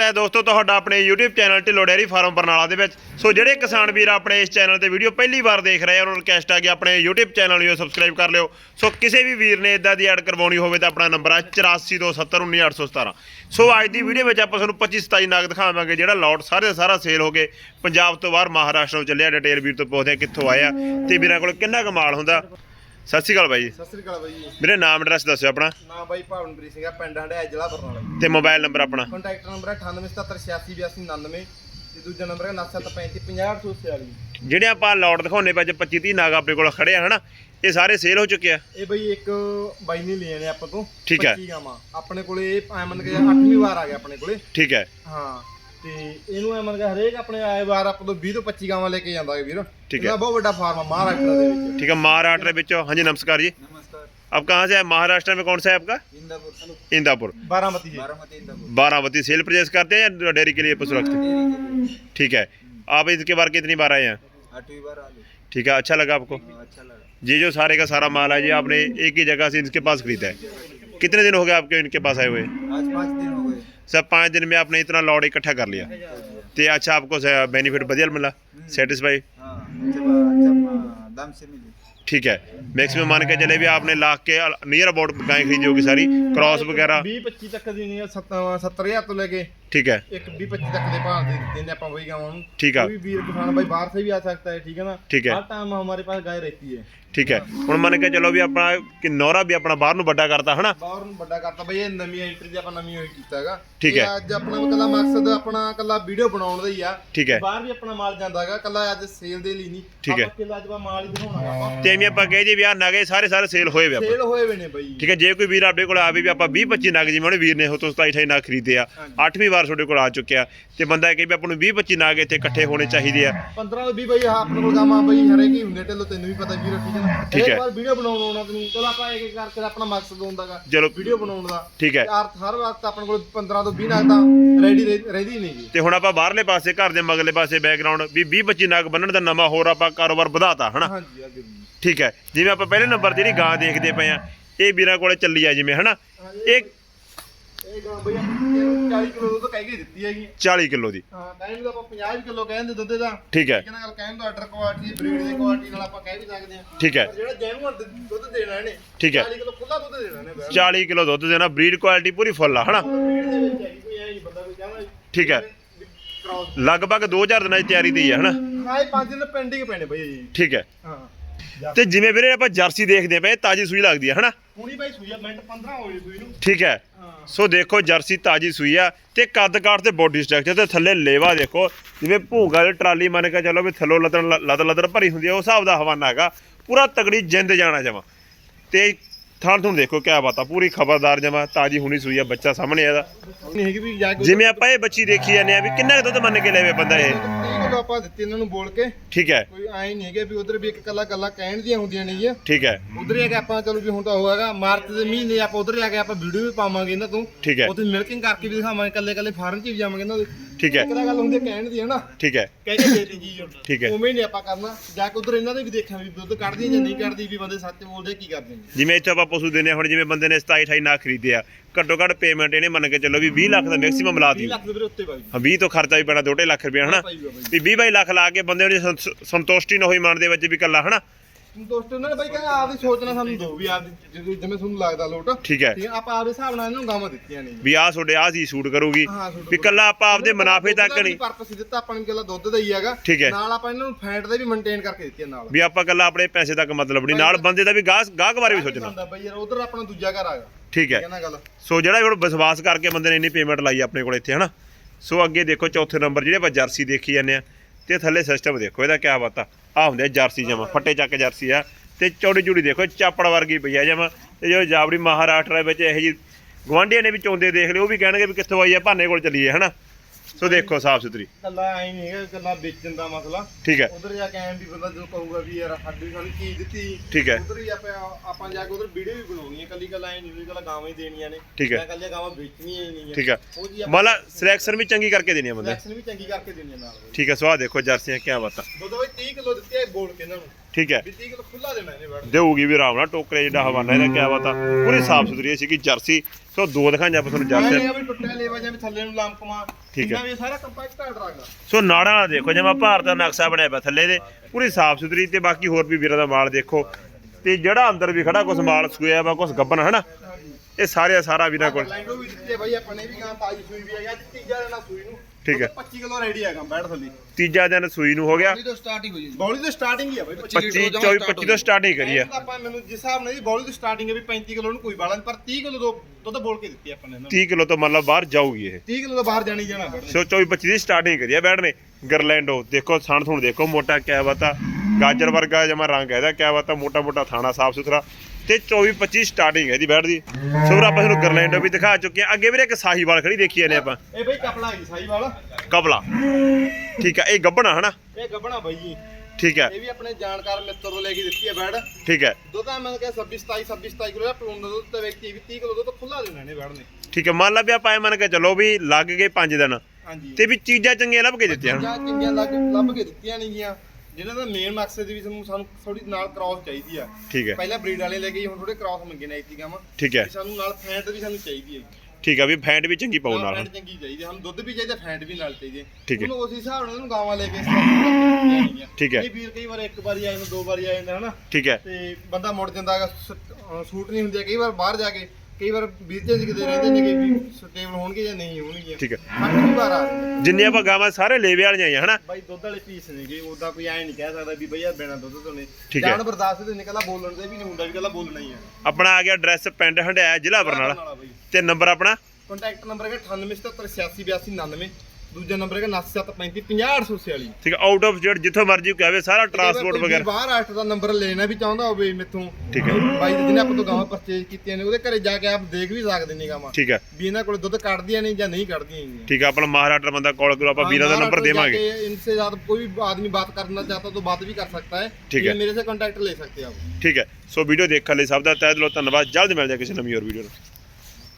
ਹੈ ਦੋਸਤੋ ਤੁਹਾਡਾ ਆਪਣੇ YouTube channel Dhillon dairy farm Barnala ਦੇ ਵਿੱਚ। ਸੋ ਜਿਹੜੇ ਕਿਸਾਨ ਵੀਰ ਆਪਣੇ ਇਸ ਚੈਨਲ ਤੇ ਵੀਡੀਓ ਪਹਿਲੀ ਵਾਰ ਦੇਖ ਰਹੇ ਆ, ਉਹਨਾਂ ਨੂੰ ਰਿਕਵੈਸਟ ਆ ਕਿ ਆਪਣੇ YouTube ਚੈਨਲ ਨੂੰ ਸਬਸਕ੍ਰਾਈਬ ਕਰ ਲਿਓ। ਸੋ ਕਿਸੇ ਵੀ ਵੀਰ ਨੇ ਇਦਾਂ ਦੀ ਐਡ ਕਰਵਾਉਣੀ ਹੋਵੇ ਤਾਂ ਆਪਣਾ ਨੰਬਰ ਹੈ 8427191817 ਸੋ ਅੱਜ ਦੀ ਵੀਡੀਓ ਵਿੱਚ ਆਪਾਂ ਤੁਹਾਨੂੰ 25 27 ਨਾਗ ਦਿਖਾਵਾਂਗੇ, ਜਿਹੜਾ ਲੋਟ ਸਾਰੇ ਦਾ ਸਾਰਾ ਸੇਲ ਹੋ ਗਏ। ਪੰਜਾਬ ਤੋਂ ਬਾਹਰ ਮਹਾਰਾਸ਼ਟਰ ਨੂੰ ਚੱਲਿਆ, ਡਿਟੇਲ ਵੀਰ ਤੋਂ ਪੁੱਛਦੇ ਆ ਕਿੱਥੋਂ ਆਇਆ ਤੇ ਵੀਰਾਂ ਕੋਲ ਕਿੰਨਾ ਕਮਾਲ ਹੁੰਦਾ। ਸਤਿ ਸ਼੍ਰੀ ਅਕਾਲ ਬਾਈ ਜੀ। ਸਤਿ ਸ੍ਰੀ ਅਕਾਲ ਬਾਈ ਜੀ। ਵੀਰੇ ਨਾਮ ਐਡਰੈਸ ਦੱਸਿਓ ਆਪਣਾ। ਨਾਮ ਬਾਈ ਭਾਵਨਪ੍ਰੀਤ ਸਿੰਘ ਆ ਪਿੰਡ ਹੰਡਿਆ ਜ਼ਿਲ੍ਹਾ ਬਰਨਾਲਾ। ਤੇ ਮੋਬਾਈਲ ਨੰਬਰ ਆਪਣਾ। ਕੰਟੈਕਟ ਨੰਬਰ ਹੈ 9877868299 ਤੇ ਦੂਜਾ ਨੰਬਰ ਹੈ 9735500846 ਜਿਹੜੇ ਆਪਾਂ ਲੋਟ ਦਿਖਾਉਣੇ ਪਏ 25 30 ਨਾਗ ਆਪਣੇ ਕੋਲ ਖੜੇ ਆ ਹਨਾ ਇਹ ਸਾਰੇ ਸੇਲ ਹੋ ਚੁੱਕੇ ਆ। ਇਹ ਬਈ ਇੱਕ ਬਾਈ ਨੇ ਨੇ ਆਪਾਂ ਤੋਂ ਠੀਕ ਹੈ। 25 ਗਾਵਾਂ। ਆਪਣੇ ਕੋਲੇ ਇਹ ਐ ਮੰਨ ਕੇ 8ਵੀਂ ਵਾਰ ਆ ਗਿਆ ਆਪਣੇ ਕੋਲੇ। ਠੀਕ ਹੈ। ਹਾਂ। ਤੇ ਇਹਨੂੰ ਐ ਮੰਨ ਕੇ ਹਰੇਕ ਆਪਣੇ ਆਏ ਵਾਰ ਆਪਾਂ ਤੋਂ 20 ਤੋਂ 25 ਗਾਵਾਂ ਲੈ ਕੇ ਜਾਂਦਾ ਹੈ ਵੀਰ ਠੀਕ ਇਹਦਾ ਬਹੁਤ ਵੱਡਾ ਫਾਰਮ ਆ ਮਹਾਰਾਸ਼ਟਰ ਦੇ ਵਿੱਚ ठीक है महाराष्ट्र में हाँ जी नमस्कार जी ਨਮਸਕਾਰ आप कहाँ से है महाराष्ट्र में कौन सा है आपका ਇੰਦਾਪੁਰ इंदापुर ਬਾਰਾਮਤੀ ਜੀ ਬਾਰਾਮਤੀ इंदापुर बारामती सेल परचेज करते हैं या डेयरी के लिए पशु रखते हैं ठीक है आप इसके बार कितनी बार आए हैं आठवीं बार आलू ठीक है अच्छा लगा आपको अच्छा लगा ये जो सारे का सारा माल है जी आपने एक ही जगह से इनके पास खरीदा है कितने दिन हो गए आपके इनके पास आए हुए आज पाँच दिन हो गए सब पाँच दिन में आपने इतना लॉट इकट्ठा कर लिया तो अच्छा आपको बेनिफिट बढ़िया मिला सेटिस्फाई हाँ जब जब दाम से मिली ठीक है मैक्सिमम मान के चले भी आपने लाख के नियर अबाउट गाय खरीदी होगी सारी क्रॉस वगैरह 20 25 ਤੱਕ ਦੀ ਨਹੀਂ 70000 ਤੋਂ ਲੈ ਕੇ ठीक है ਇੱਕ 20 25 ਤੱਕ ਦੇ ਭਾਅ ਦੇ ਦਿੰਦੇ ਆਪਾਂ वही गाँव ਨੂੰ ठीक है कोई वीर किसान भाई बाहर से भी आ सकता है ठीक है ना ठीक है। हर टाइम हमारे पास गाय रहती है ਠੀਕ ਹੈ ਹੁਣ ਮੰਨ ਕੇ ਚਲੋ ਵੀ ਆਪਣਾ ਕਿ ਨੌਰਾ ਵੀ ਆਪਣਾ ਬਾਹਰ ਨੂੰ ਵੱਡਾ ਕਰਤਾ ਹਨਾ ਬਾਹਰ ਨੂੰ ਵੱਡਾ ਕਰਤਾ ਬਈ ਇਹ ਨਵੀਂ ਐਂਟਰੀ ਦੀ ਆਪਾਂ ਨਵੀਂ ਹੋਈ ਕੀਤਾ ਹੈਗਾ ਠੀਕ ਇਹ ਹੈ। ਅੱਜ ਆਪਣਾ ਕੱਲਾ ਮਕਸਦ ਆਪਣਾ ਕੱਲਾ ਵੀਡੀਓ ਬਣਾਉਣ ਦਾ ਹੀ ਆ ਠੀਕ ਹੈ ਬਾਹਰ ਵੀ ਆਪਣਾ ਮਾਲ ਜਾਂਦਾ ਹੈਗਾ ਕੱਲਾ ਅੱਜ ਸੇਲ ਦੇ ਲਈ ਨਹੀਂ ਠੀਕ ਹੈ। ਆਪਾਂ ਕਿਲਾ ਅੱਜ ਆਪਾਂ ਮਾਲ ਹੀ ਦਿਖਾਉਣਾ ਆਪਾਂ ਤੇ ਐਵੇਂ ਆਪਾਂ ਕਹੇ ਜੀ ਵੀ ਆ ਨਗੇ ਸਾਰੇ ਸਾਰੇ ਸੇਲ ਹੋਏ ਵੇ ਆਪਾਂ ਸੇਲ ਹੋਏ ਵੇ ਨੇ ਬਈ ਠੀਕ ਹੈ ਜੇ ਕੋਈ ਵੀਰ ਆਪਣੇ ਕੋਲ ਆਵੇ ਵੀ ਆਪਾਂ 20 25 ਨਗ ਜਿਵੇਂ ਉਹਨੇ ਵੀਰ ਨੇ ਹੋ ਤੋਂ 27 28 ਨਗ ਖਰੀਦੇ ਆ ਅੱਠਵੀਂ ਵਾਰ ਤੁਹਾਡੇ ਕੋਲ ਆ ਚੁੱਕਿਆ ਤੇ ਬੰਦਾ ਕਹੇ ਵੀ ਆਪਾਂ ਨੂੰ 20 25 ਨਗ ਇੱਥੇ ਇਕੱਠੇ ਹੋਣੇ ਚਾਹੀਦੇ ਆ। 15 ਤੋਂ 20 ਬਈ ਆਹ ਆਪਣੇ ਕੋਲ ਕੰਮ ਆ ਬਈ ਹਰੇਕ ਹੀ ਹੁੰਦੇ ਢਿੱਲੋਂ ਤੈਨੂੰ ਵੀ ਪਤਾ ਵੀਰ ਠੀਕ ਹੈ ਨਾ? ਠੀਕ ਹੈ। ਇੱਕ ਵਾਰ ਵੀਡੀਓ ਬਣਾਉਣ ਆਉਣਾ ਤੈਨੂੰ ਚਲ ਆਪਾਂ ਇੱਕ ਇੱਕ ਕਰਕੇ ਆਪਣਾ ਮਕਸਦ ਹੁੰਦਾਗਾ ਚਲੋ ਵੀਡੀਓ ਬਣਾਉਣ ਦਾ। ਠੀਕ ਹੈ। ਯਾਰ ਹਰ ਵਕਤ ਆਪਣੇ ਕੋਲ 15 ਤੋਂ 20 ਨਗ ਤਾਂ ਰੈਡੀ ਰਹਿਦੀ ਨਹੀਂ ਜੀ ਤੇ ਹੁਣ ਆਪਾਂ ਬਾਹਰਲੇ ਪਾਸੇ ਘਰ ਦੇ ਮਗਲੇ ਪਾਸੇ ਬੈਕਗ੍ਰਾਉਂਡ ਵੀ 20 25 ਨਗ ਬੰਨਣ ਦਾ ਨਵਾਂ ਹੋਰ ਆਪਾਂ ਕਾਰੋਬਾਰ ਵਧਾਤਾ ਹਨਾ? ਹਾਂਜੀ ਅੱਗੇ ਜੀ ਠੀਕ ਹੈ। ਜਿਵੇਂ ਆਪਾਂ ਪਹਿਲੇ ਨੰਬਰ ਜਿਹੜੀ ਗਾਂ ਦੇਖਦੇ ਪਏ ਆ ਇਹ ਵੀਰਾਂ ਕੋਲੇ ਚੱਲੀ ਆ ਜਿਵੇਂ ਹਨਾ? ਇਹ ਇਹ ਗਾਂ ਬਈ ਆਪਾਂ 40 ਕਿਲੋ ਦੁੱਧ ਕਹਿ ਕੇ ਦਿੱਤੀ ਹੈਗੀ 40 ਕਿਲੋ ਦੀ। ਹਾਂ ਕਹਿੰਦੇ ਤਾਂ ਆਪਾਂ 50 ਕਿਲੋ ਕਹਿੰਦੇ ਦੁੱਧ ਦਾ ਠੀਕ ਹੈ। ਠੀਕ ਹੈ। ਨਾ ਗੱਲ ਕਹਿਣ ਦਾ ਆਰਡਰ ਕੁਆਲਿਟੀ ਬਰੀਡ ਦੀ ਕੁਆਲਿਟੀ ਨਾਲ ਆਪਾਂ ਕਹਿ ਵੀ ਸਕਦੇ ਹਾਂ ਠੀਕ ਹੈ। ਪਰ ਜਿਹੜਾ ਜੈਨੂਅਲ ਦੁੱਧ ਦੇਣਾ ਇਹਨੇ ਠੀਕ ਹੈ 40 ਕਿਲੋ ਖੁੱਲਾ ਦੁੱਧ ਦੇਣਾ ਇਹਨੇ ਬੈਠ 40 ਕਿਲੋ ਦੁੱਧ ਦੇਣਾ ਬਰੀਡ ਕੁਆਲਿਟੀ ਪੂਰੀ ਫੁੱਲ ਆ ਹਨਾ? ਠੀਕ ਹੈ। ਲਗਭਗ 2000 ਦਿਨਾਂ ਦੀ ਤਿਆਰੀ ਦੀ ਹੈ ਹਨਾ? ਹਾਂ ਇਹ 5 ਦਿਨ ਪੈਂਡਿੰਗ ਪੈਣੇ ਬਈ। ਜੀ ਠੀਕ ਹੈ। ਹਾਂ। ਤੇ ਜਿਵੇਂ ਵੀਰੇ ਆਪਾਂ ਜਰਸੀ ਦੇਖਦੇ ਪਏ ਤਾਜੀ ਸੂਈ ਲੱਗਦੀ ਹੈ ਹਨਾ? ਹੁਣੀ ਬਾਈ ਸੂਈ ਆ ਮਿੰਟ 15 ਹੋ ਗਈ ਸੂਈ ਨੂੰ। ਠੀਕ ਹੈ। ਹਾਂ। ਸੋ ਦੇਖੋ ਜਰਸੀ ਤਾਜੀ ਸੂਈ ਆ ਤੇ ਕੱਦ ਕਾਠ ਤੇ ਬੋਡੀ ਸਟਰਕਚਰ ਤੇ ਥੱਲੇ ਲੇਵਾ ਦੇਖੋ। ਜਿਵੇਂ ਭੂਗਾ ਦੀ ਟਰਾਲੀ ਮੰਨ ਕੇ ਚਲੋ ਵੀ ਥੱਲੋਂ ਲਤਣ ਲਦ ਲਦਰ ਭਰੀ ਹੁੰਦੀ ਆ ਉਸ ਹਿਸਾਬ ਦਾ ਹਵਾਨਾ ਹੈਗਾ। ਪੂਰਾ ਤਗੜੀ ਜਿੰਦ ਜਾਣਾ ਜਮਾ। ਤੇ ਥੁਣ ਦੇਖੋ ਕਿਆ ਬਾਤ ਆ ਪੂਰੀ ਖਬਰਦਾਰ ਜਮਾ ਤਾਜੀ ਹੁਣੀ ਸੂਈ ਆ ਬੱਚਾ ਸਾਹਮਣੇ ਆਦਾ ਨਹੀਂ ਹੈਗੀ ਵੀ ਜਾ ਕੇ ਜਿਵੇਂ ਆਪਾਂ ਇਹ ਬੱਚੀ ਦੇਖੀ ਜਾਂਦੇ ਆ ਵੀ ਕਿੰਨਾ ਕੁ ਦੁੱਧ ਮੰਨ ਕੇ ਲੈਵੇ ਬੰਦਾ ਇਹ। 30 ਕਿਲੋ ਆਪਾਂ ਦਿੱਤੀ ਇਹਨਾਂ ਨੂੰ ਬੋਲ ਕੇ। ਠੀਕ ਹੈ। ਕੋਈ ਐ ਨਹੀਂ ਹੈਗੇ ਵੀ ਉਧਰ ਵੀ ਇੱਕ ਕੱਲਾ ਕੱਲਾ ਕਹਿਣ ਦੀਆਂ ਹੁੰਦੀਆਂ ਨੇ ਜੀ। ਠੀਕ ਹੈ। ਉਧਰ ਹੀ ਆ ਕੇ ਆਪਾਂ ਚਲੋ ਵੀ ਹੁਣ ਤਾਂ ਹੋਏਗਾ ਮਾਰਚ ਦੇ ਮਹੀਨੇ ਆਪਾਂ ਉਧਰ ਜਾ ਕੇ ਆਪਾਂ ਵੀਡੀਓ ਵੀ ਪਾਵਾਂਗੇ ਇਹਨਾਂ ਤੋਂ। ਠੀਕ ਹੈ। ਉੱਥੇ ਮਿਲਕਿੰਗ ਕਰਕੇ ਵੀ ਦਿਖਾਵਾਂਗੇ ਕੱਲੇ ਕੱਲੇ ਫਾਰਮ 'ਚ ਵੀ ਜਾਵਾਂਗੇ ਇਹਨਾਂ ਦੇ। ਠੀਕ ਹੈ। ਇੱਕ ਤਾਂ ਗੱਲ ਹੁੰਦੀ ਹੈ ਕਹਿਣ ਦੀ ਹੈ ਨਾ? ਠੀਕ ਹੈ। ਕਹਿ ਕੇ ਦੇ ਦੀ ਚੀਜ਼ ਠੀਕ ਹੈ। ਉਵੇਂ ਨਹੀਂ ਆਪਾਂ ਕਰਨਾ। ਜਾ ਕੇ ਉਧਰ ਇਹਨਾਂ ਦੇ ਵੀ ਦੇਖਾਂ ਵੀ ਦੁੱਧ ਕੱਢਦੀ ਜਾਂ ਨਹੀਂ ਕੱਢਦੀ ਵੀ ਬੰਦੇ ਸੱਚ ਬੋਲਦੇ ਕੀ ਕਰਦੇ ਨੇ। ਜਿਵੇਂ ਇੱਥੇ ਆਪਾਂ ਪਸ਼ੂ ਦਿੰਦੇ ਹਾਂ ਹੁਣ ਜਿਵੇਂ ਬੰਦੇ ਨੇ 27 28 ਨਾ ਖਰੀਦਿਆ ਘੱਟੋ ਘੱਟ ਪੇਮੈਂਟ ਇਹਨੇ ਮੰਨ ਕੇ ਚੱਲੋ ਵੀ 20 ਲੱਖ ਦਾ ਮੈਕਸਿਮਮ ਲਾ 20 ਦੀ ਲੱਖ ਦੇ ਵੀਰੇ ਉੱਤੇ ਬਾਈ। ਹਾਂ 20 ਤੋਂ ਖਰਚਾ ਵੀ ਪੈਣਾ 2.5 ਲੱਖ ਰੁਪਏ ਹਨਾ? ਬਾਈ ਵੀ 20 22 ਲੱਖ ਲਾ ਕੇ ਬੰਦੇ ਨੂੰ ਸੰਤ- ਸੰਤੁਸ਼ਟੀ ਨਾ ਹੋਈ ਮਨ ਦੇ ਵਿੱਚ ਵੀ ਕੱਲਾ ਹਨਾ? ਦੋਸਤੋ ਉਹਨਾਂ ਨੇ ਬਾਈ ਕਹਿੰਦਾ ਆਪਦੀ ਸੋਚਣਾ ਸਾਨੂੰ ਦਿਓ ਵੀ ਆਪਦੀ ਜਦੋਂ ਜਿਵੇਂ ਤੁਹਾਨੂੰ ਲੱਗਦਾ ਲੋਟ ਠੀਕ ਹੈ। ਆਪਾਂ ਆਪਦੇ ਹਿਸਾਬ ਨਾਲ ਇਹਨਾਂ ਨੂੰ ਗਾਵਾਂ ਦਿੱਤੀਆਂ ਨੇ। ਵੀ ਆਹ ਤੁਹਾਡੇ ਆਹ ਚੀਜ਼ ਸ਼ੂਟ ਕਰੂਗੀ। ਹਾਂ, suit ਵੀ ਕੱਲਾ ਆਪਾਂ ਆਪਦੇ ਮੁਨਾਫੇ ਤੱਕ ਨਹੀਂ। ਪਰਪਸ ਦਿੱਤਾ ਆਪਾਂ ਨੂੰ ਕੱਲਾ ਦੁੱਧ ਦਾ ਹੀ ਹੈਗਾ। ਠੀਕ ਹੈ। ਨਾਲ ਆਪਾਂ ਇਹਨਾਂ ਨੂੰ ਫੈਟ ਦੇ ਵੀ ਮੇਨਟੇਨ ਕਰਕੇ ਦਿੱਤੀਆਂ ਨਾਲ। ਵੀ ਆਪਾਂ ਕੱਲਾ ਆਪਣੇ ਪੈਸੇ ਤੱਕ ਮਤਲਬ ਨਹੀਂ ਨਾਲ ਬੰਦੇ ਦਾ ਵੀ ਗਾਹਕ ਗਾਹਕ ਬਾਰੇ ਵੀ ਸੋਚਣਾ। ਹੁੰਦਾ ਬਾਈ ਯਾਰ ਉਧਰ ਆਪਣਾ ਦੂਜਾ ਘਰ ਆਗਾ ਠੀਕ ਠੀਕ ਹੈ ਹੈ ਨਾ ਗੱਲ? ਸੋ ਜਿਹੜਾ ਹੁਣ ਵਿਸ਼ਵਾਸ ਕਰਕੇ ਬੰਦੇ ਨੇ ਇੰਨੀ ਪੇਮੈਂਟ ਲਾਈ ਆਪਣੇ ਕੋਲ ਇੱਥੇ ਹਨਾ? ਸੋ ਅੱਗੇ ਦੇਖੋ ਚੌਥੇ ਨੰਬਰ ਜਿਹੜੇ ਆਪਾਂ ਜਰਸੀ ਦੇਖੀ ਜਾਂਦੇ ਆ ਤੇ ਥੱਲੇ ਸਿਸਟਮ ਦੇਖੋ ਇਹਦਾ ਕਿਆ ਬਾਤ ਆ। ਆ ਹੁੰਦੇ ਆ ਜਰਸੀ ਜਮਾ, ਫੱਟੇ ਚੱਕ ਜਰਸੀ ਆ। ਤੇ ਚੌੜੀ ਚੂੜੀ ਦੇਖੋ, ਚਾਪੜ ਵਰਗੀ ਪਈ ਆ ਜਮਾ। ਤੇ ਜੋ ਜਾਬੜੀ ਮਹਾਰਾਸ਼ਟਰ ਵਿੱਚ ਇਹੋ ਜੀ ਗਵਾਂਢੀਆਂ ਨੇ ਵੀ ਚੌਂਦੇ ਦੇਖ ਲਿਓ ਉਹ ਵੀ ਕਹਿਣਗੇ ਵੀ ਕਿੱਥੋਂ ਆਈ ਆ, ਭਾਨੇ ਕੋਲ ਚੱਲੀਏ, ਹਨਾ? ਸੋ ਦੇਖੋ ਸਾਫ਼ ਸੁਥਰੀ। ਕੱਲਾ ਐ ਨਹੀਂ ਹੈਗਾ ਕੱਲਾ ਵੇਚਣ ਦਾ ਮਸਲਾ। ਠੀਕ ਹੈ। ਉਧਰ ਜਾ ਕੇ ਐਂ ਵੀ ਬੰਦਾ ਜਦੋਂ ਕਹੂਗਾ ਵੀ ਯਾਰ ਸਾਡੀ ਸਾਨੂੰ ਚੀਜ਼ ਦਿੱਤੀ। ਠੀਕ ਹੈ। ਉਧਰ ਹੀ ਆਪਾਂ ਆਪਾਂ ਜਾ ਕੇ ਉਧਰ ਵੀਡੀਓ ਵੀ ਬਣਾਉਣੀ ਹੈ। ਕੱਲੀ ਕੱਲਾ ਐ ਨਹੀਂ ਵੀ ਕੱਲਾ ਗਾਵਾਂ ਹੀ ਦੇਣੀਆਂ ਨੇ। ਠੀਕ ਹੈ। ਮੈਂ ਕੱਲੀਆਂ ਗਾਵਾਂ ਵੇਚਣੀਆਂ ਹੀ ਨਹੀਂ ਹੈ। ਠੀਕ ਹੈ ਸਿਲੈਕਸ਼ਨ ਵੀ ਚੰਗੀ ਕਰਕੇ ਦੇਣੀ ਆ ਬੰਦੇ। ਸਿਲੈਕਸ਼ਨ ਵੀ ਚੰਗੀ ਕਰਕੇ ਦੇਣੀ ਹੈ ਨਾਲ। ਠੀਕ ਹੈ ਸੋ ਦੇਖੋ ਜਰਸੀਆਂ ਕਿਆ ਬਾਤ। ਦੁੱਧ ਬਈ 30 ਕਿਲੋ ਦਿੱਤੀ ਹੈ ਬੋਲ ਕੇ ਇਹਨਾਂ ਨੂੰ। ਠੀਕ ਹੈ। ਵੀ 30 ਕਿਲੋ ਖੁੱਲਾ ਦੇਣਾ ਇਹਨੇ ਬੈਠ ਦੇਊਗੀ ਵੀ ਆਰਾਮ ਨਾਲ ਟੋਕਰੇ ਜਿੱਡਾ ਹਵਾਨਾ ਇਹਦਾ ਕਿਆ ਬਤਾ ਪੂਰੀ ਸਾਫ਼ ਸੁਥਰੀ ਸੀਗੀ ਜਰਸੀ। ਸੋ ਦੋ ਦਿਖਾਈਆਂ ਆਪਾਂ ਤੁਹਾਨੂੰ ਜਰਸੀ। ਇਹ ਵੀ ਟੁੱਟਿਆ ਲੇਵਾ ਜਾਂ ਵੀ ਥੱਲੇ ਨੂੰ ਲਾਮਕਮਾ ਠੀਕ ਹੈ। ਵੀ ਸਾਰਾ ਕੰਪੈਕਟ ਆਰਡਰ ਆਗਾ ਸੋ ਨਾੜਾਂ ਦੇਖੋ ਜਿਵੇਂ ਭਾਰਤ ਦਾ ਨਕਸ਼ਾ ਬਣਿਆ ਪਿਆ ਥੱਲੇ ਦੇ। ਪੂਰੀ ਸਾਫ਼ ਸੁਥਰੀ ਤੇ ਬਾਕੀ ਹੋਰ ਵੀ ਵੀਰਾਂ ਦਾ ਮਾਲ ਦੇਖੋ। ਤੇ ਜਿਹੜਾ ਅੰਦਰ ਵੀ ਖੜਾ ਕੁਛ ਮਾਲ ਸੂਇਆ ਵਾ ਕੁਛ ਗੱਬਨ ਹਨਾ? ਇਹ ਸਾਰੇ ਦਾ ਸਾਰਾ ਵੀਰਾਂ ਕੋਲ। ਲੈਂਡੋ ਵੀ ਦਿੱਤੀ ਬਾਈ ਆਪਾਂ ਨੇ ਵੀ ਗਾਂ ਤਾਜੀ ਸੂਈ ਵੀ ਹੈਗਾ ਅੱਜ ਤੀਜਾ ਆ ਸੂਈ ਨੂੰ। ਠੀਕ ਹੈ। 25 ਕਿਲੋ ਰੈਡੀ ਹੈਗਾ ਬੈਠ ਥੱਲੇ। ਤੀਜਾ ਦਿਨ ਸੂਈ ਨੂੰ ਹੋ ਗਿਆ। ਬੌਲੀ ਤੋਂ ਸਟਾਰਟ ਹੀ ਹੋਈ ਜੀ ਬੌਲੀ ਤੋਂ ਸਟਾਰਟਿੰਗ ਹੀ ਆ ਬਾਈ 25 24 25 ਤੋਂ ਸਟਾਰਟਿੰਗ ਕਰੀ ਆ ਆਪਾਂ ਮੈਨੂੰ ਜਿਸ ਹਿਸਾਬ ਨਾਲ ਜੀ ਬੌਲੀ ਤੋਂ ਸਟਾਰਟਿੰਗ ਹੈ ਵੀ 35 ਕਿਲੋ ਨੂੰ ਕੋਈ ਬਾਲਾ ਨਹੀਂ ਪਰ 30 ਕਿਲੋ ਦੋ ਦੁੱਧ ਬੋਲ ਕੇ ਦਿੱਤੀ ਆਪਾਂ ਨੇ ਇਹਨਾਂ ਨੂੰ। 30 ਕਿਲੋ ਤੋਂ ਮਤਲਬ ਬਾਹਰ ਜਾਊਗੀ ਇਹ। 30 ਕਿਲੋ ਤੋਂ ਬਾਹਰ ਜਾਣੀ ਜਾਣਾ ਸੋ 24 25 ਦੀ ਸਟਾਰਟਿੰਗ ਕਰੀ ਆ ਬੈਠ ਨੇ। ਗਰਲੈਂਡੋ ਦੇਖੋ ਥਣ ਥੁਣ ਦੇਖੋ ਮੋਟਾ ਕਿਆ ਬਤਾ। ਗਾਜਰ ਵਰਗਾ ਜਮਾ ਰੰਗ ਹੈ ਇਹਦਾ ਕਿਆ ਬਤਾ ਮੋਟਾ ਮੋਟਾ ਥਾਣਾ ਸਾਫ਼ ਸੁਥਰਾ। ਤੇ 24 25 ਸਟਾਰਟਿੰਗ ਹੈ ਇਹਦੀ ਬੈਠ ਦੀ। ਸੋ ਵੀਰ ਆਪਾਂ ਤੁਹਾਨੂੰ ਗਰਲੈਂਡੋ ਵੀ ਦਿਖਾ ਚੁੱਕੇ ਆ ਅੱਗੇ ਵੀਰੇ ਇੱਕ ਸਾਹੀਵਾਲ ਖੜੀ ਦੇਖੀ ਜਾਂਦੇ ਆਪਾਂ। ਇਹ ਬਈ ਕਪੜਾ ਜੀ ਸਾਈ ਵਾਲਾ ਕਬਲਾ ਠੀਕ ਆ ਇਹ ਗੱਬਣਾ ਹਨਾ? ਇਹ ਗੱਬਣਾ ਬਾਈ ਜੀ। ਠੀਕ ਹੈ ਇਹ ਵੀ ਆਪਣੇ ਜਾਣਕਾਰ ਮਿੱਤਰ ਤੋਂ ਲੈ ਕੇ ਦਿੱਤੀ ਹੈ ਬੈੜ ਠੀਕ ਹੈ ਦੁੱਧ ਆ ਮੈਂ ਕਿਹਾ 26 27 26 27 ਕਿਲੋ ਦਾ ਪਲੂਨ ਦਾ ਦੁੱਧ ਤੇ ਵਿਅਕਤੀ ਵੀ 30 ਕਿਲੋ ਦੁੱਧ ਖੁੱਲਾ ਦੇਣਾ ਨੇ ਬੈੜ ਨੇ। ਠੀਕ ਹੈ ਮੰਨ ਲਾ ਵੀ ਆਪਾਂ ਇਹ ਮੰਨ ਕੇ ਚੱਲੋ ਵੀ ਲੱਗ ਗਏ 5 ਦਿਨ। ਹਾਂਜੀ। ਤੇ ਵੀ ਚੀਜ਼ਾਂ ਚੰਗੀਆਂ ਲੱਭ ਕੇ ਦਿੱਤੀਆਂ। ਚੰਗੀਆਂ ਲੱਭ ਕੇ ਦਿੱਤੀਆਂ ਨੇਗੀਆਂ। ਜਿਹਨਾਂ ਦਾ ਮੇਨ ਮਕਸਦ ਵੀ ਸਾਨੂੰ ਸਾਨੂੰ ਥੋੜੀ ਨਾਲ ਕ੍ਰਾਸ ਚਾਹੀਦੀ ਆ। ਠੀਕ ਹੈ। ਪਹਿਲਾਂ ਬਰੀਡ ਵਾਲੇ ਲੈ ਕੇ ਹੁਣ ਥੋੜੇ ਕ੍ਰਾਸ ਮੰਗੇ ਨੇ ਇਤੀ ਗਾਵਾਂ। ਠੀਕ ਹੈ। ਸਾਨੂੰ ਨਾਲ ਫੈਂਟ ਵੀ ਸਾਨੂੰ ਚਾਹੀਦੀ ਹੈ ਠੀਕ ਹੈ ਵੀ ਫੈਂਟ ਵੀ ਚੰਗੀ ਪਾਉ ਨਾਲ ਫੈਂਟ ਚੰਗੀ ਚਾਹੀਦੀ ਹੈ, ਸਾਨੂੰ ਦੁੱਧ ਵੀ ਚਾਹੀਦਾ ਫੈਂਟ ਵੀ ਨਾਲ ਚਾਹੀਦੀ ਹੈ। ਠੀਕ ਹੈ। ਉਹਨੂੰ ਉਸ ਹਿਸਾਬ ਨਾਲ ਉਹਨੂੰ ਗਾਵਾਂ ਲੈ ਕੇ ਠੀਕ ਹੈ। ਇਹ ਵੀਰ ਕਈ ਵਾਰ ਇੱਕ ਵਾਰੀ ਆ ਜਾਂਦਾ ਦੋ ਵਾਰੀ ਆ ਜਾਂਦਾ ਹਨਾ। ਠੀਕ ਹੈ। ਤੇ ਬੰਦਾ ਮੁੜ ਜਾਂਦਾ ਸੂਟ ਨਹੀਂ ਹੁੰਦੇ ਕਈ ਵਾਰ ਬਾਹਰ ਜਾ ਕੇ ਕਈ ਵਾਰ ਵੀਜ਼ੇ ਜਿਗਦੇ ਰਹਿੰਦੇ ਨੇ ਕਿ ਵੀ ਸਟੇਬਲ ਹੋਣਗੇ ਜਾਂ ਨਹੀਂ ਹੋਣਗੀਆਂ। ਠੀਕ ਹੈ। ਕਈ ਵਾਰ ਆ ਜਾਂਦੇ। ਜਿੰਨੇ ਆਪਾਂ ਗਾਵਾਂ ਸਾਰੇ ਲੇਵੇ ਵਾਲੀਆਂ ਹੀ ਆ ਹਨਾ? ਬਾਈ ਦੁੱਧ ਵਾਲੇ ਪੀਸ ਨੇਗੇ ਉਹਦਾ ਕੋਈ ਐ ਨਹੀਂ ਕਹਿ ਸਕਦਾ ਵੀ ਬਈ ਯਾਰ ਬਿਨਾ ਦੁੱਧ ਤੋਂ ਨੇ। ਠੀਕ ਹੈ। ਜਾਨ ਬਰਦਾਸ਼ਤ ਤੇ ਨਿਕਲਦਾ ਬੋਲਣ ਦੇ ਵੀ ਨਹੀਂ ਹੁੰਦਾ ਵੀ ਕੱਲਾ ਬੋਲਣਾ ਹੀ ਆ। ਆਪਣਾ ਆ ਗਿਆ ਐਡਰੈਸ ਪਿੰਡ ਹੰਡਿਆ ਜ਼ਿਲ੍ਹਾ ਬਰਨਾਲਾ। ਤੇ ਨੰਬਰ ਆਪਣਾ? ਕੰਟੈਕਟ ਨੰਬਰ ਹੈਗਾ 9877868299 ਦੂਜਾ ਨੰਬਰ ਹੈਗਾ 97355048 ਠੀਕ ਹੈ ਆਊਟ ਆਫ ਸਟੇਟ ਜਿੱਥੋਂ ਮਰਜ਼ੀ ਕਹਵੇ ਸਾਰਾ ਟਰਾਂਸਪੋਰਟ ਵਗੈਰਾ। ਬਾਹਰ ਆਸਟ ਦਾ ਨੰਬਰ ਲੈਣਾ ਵੀ ਚਾਹੁੰਦਾ ਹੋਵੇ ਮੇਥੋਂ। ਠੀਕ ਹੈ। ਬਾਈ ਦੇ ਆਪਾਂ ਤੋਂ ਗਾਵਾਂ ਪਰਚੇਜ ਕੀਤੀਆਂ ਨੇ ਉਹਦੇ ਘਰੇ ਜਾ ਕੇ ਆਪ ਦੇਖ ਵੀ ਸਕਦੇ ਨੇ ਗਾਵਾਂ ਠੀਕ ਹੈ। ਵੀ ਇਹਨਾਂ ਕੋਲ ਦੁੱਧ ਕੱਢਦੀਆਂ ਨੇ ਜਾਂ ਨਹੀਂ ਕੱਢਦੀਆਂ ਨੇ ਠੀਕ ਹੈ ਆਪਣਾ ਮਹਾਰਾਸ਼ਟਰ ਬੰਦਾ ਕਾਲ ਕਰੋ ਆਪਾਂ ਵੀਰਾਂ ਦਾ ਨੰਬਰ ਦੇਵਾਂਗੇ। ਇਨਸੇ ਜ਼ਿਆਦਾ ਕੋਈ ਵੀ ਆਦਮੀ ਬਾਤ ਕਰਨਾ ਚਾਹਤਾ ਤਾਂ ਬਾਤ ਵੀ ਕਰ ਸਕਦਾ ਹੈ। ਠੀਕ ਹੈ। ਮੇਰੇ ਸੇ ਕੰਟੈਕਟ ਲੈ ਸਕਤੇ ਆਪ ਠੀਕ ਹੈ। ਸੋ ਵੀਡੀਓ ਦੇਖਣ ਲਈ ਸਭ ਦਾ ਤਹਿ ਦਿਲੋਂ ਧੰਨਵਾਦ। ਜਲਦ ਮਿਲਦੇ ਕਿਸੇ ਨਵੀਂ ਹੋਰ ਵੀਡੀਓ ਨਾਲ।